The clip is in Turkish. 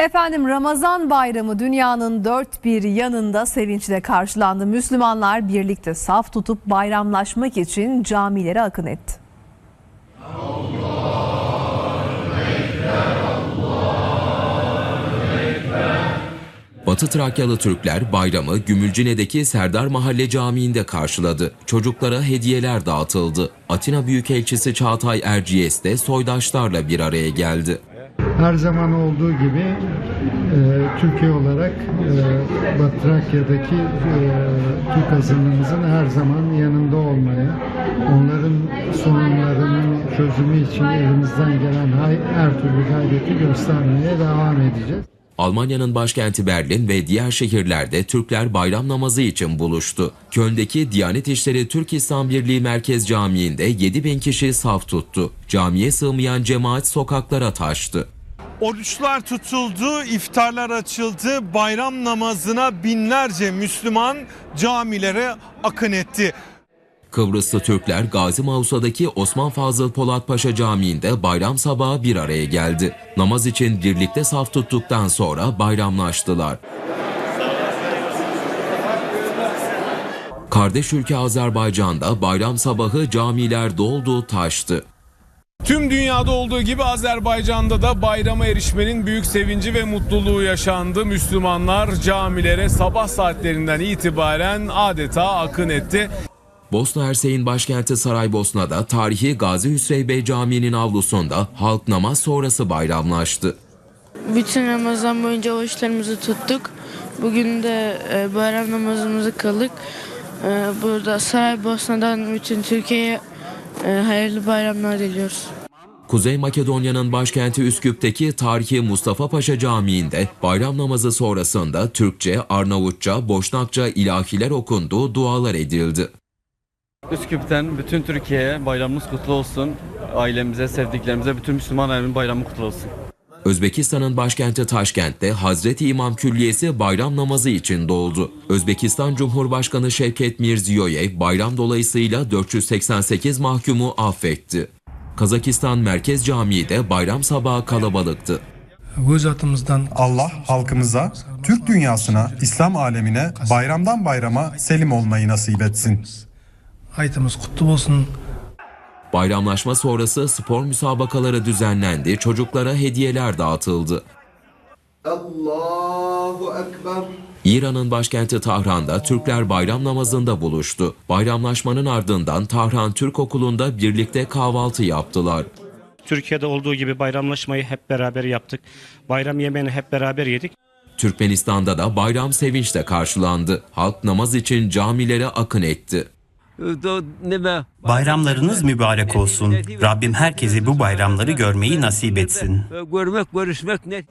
Efendim Ramazan bayramı dünyanın dört bir yanında sevinçle karşılandı. Müslümanlar birlikte saf tutup bayramlaşmak için camilere akın etti. Batı Trakyalı Türkler bayramı Gümülcine'deki Serdar Mahalle Camii'nde karşıladı. Çocuklara hediyeler dağıtıldı. Atina Büyükelçisi Çağatay Erciyes de soydaşlarla bir araya geldi. Her zaman olduğu gibi e, Türkiye olarak e, Batı Trakya'daki e, Türk azınlığımızın her zaman yanında olmaya, onların sorunlarının çözümü için elimizden gelen her türlü gayreti göstermeye devam edeceğiz. Almanya'nın başkenti Berlin ve diğer şehirlerde Türkler bayram namazı için buluştu. Köln'deki Diyanet İşleri Türk İslam Birliği Merkez Camii'nde 7 bin kişi saf tuttu. Camiye sığmayan cemaat sokaklara taştı. Oruçlar tutuldu, iftarlar açıldı, bayram namazına binlerce Müslüman camilere akın etti. Kıbrıslı Türkler Gazi Mausa'daki Osman Fazıl Polat Paşa Camii'nde bayram sabahı bir araya geldi. Namaz için birlikte saf tuttuktan sonra bayramlaştılar. Kardeş ülke Azerbaycan'da bayram sabahı camiler doldu taştı. Tüm dünyada olduğu gibi Azerbaycan'da da bayrama erişmenin büyük sevinci ve mutluluğu yaşandı. Müslümanlar camilere sabah saatlerinden itibaren adeta akın etti. Bosna Hersey'in başkenti Saraybosna'da tarihi Gazi Hüsrev Bey Camii'nin avlusunda halk namaz sonrası bayramlaştı. Bütün Ramazan boyunca oruçlarımızı tuttuk. Bugün de e, bayram namazımızı kıldık. E, burada Saraybosna'dan bütün Türkiye'ye hayırlı bayramlar diliyoruz. Kuzey Makedonya'nın başkenti Üsküp'teki tarihi Mustafa Paşa Camii'nde bayram namazı sonrasında Türkçe, Arnavutça, Boşnakça ilahiler okundu, dualar edildi. Üsküp'ten bütün Türkiye'ye bayramımız kutlu olsun. Ailemize, sevdiklerimize, bütün Müslüman alemin bayramı kutlu olsun. Özbekistan'ın başkenti Taşkent'te Hazreti İmam Külliyesi bayram namazı için doldu. Özbekistan Cumhurbaşkanı Şevket Mirziyoyev bayram dolayısıyla 488 mahkumu affetti. Kazakistan Merkez Camii de bayram sabahı kalabalıktı. Atımızdan Allah halkımıza, Türk dünyasına, İslam alemine bayramdan bayrama selim olmayı nasip etsin. ayetimiz kutlu olsun. Bayramlaşma sonrası spor müsabakaları düzenlendi, çocuklara hediyeler dağıtıldı. Allahu Ekber. İran'ın başkenti Tahran'da Türkler bayram namazında buluştu. Bayramlaşmanın ardından Tahran Türk Okulu'nda birlikte kahvaltı yaptılar. Türkiye'de olduğu gibi bayramlaşmayı hep beraber yaptık. Bayram yemeğini hep beraber yedik. Türkmenistan'da da bayram sevinçle karşılandı. Halk namaz için camilere akın etti. Bayramlarınız mübarek olsun. Rabbim herkese bu bayramları görmeyi nasip etsin. Görmek, görüşmek ne?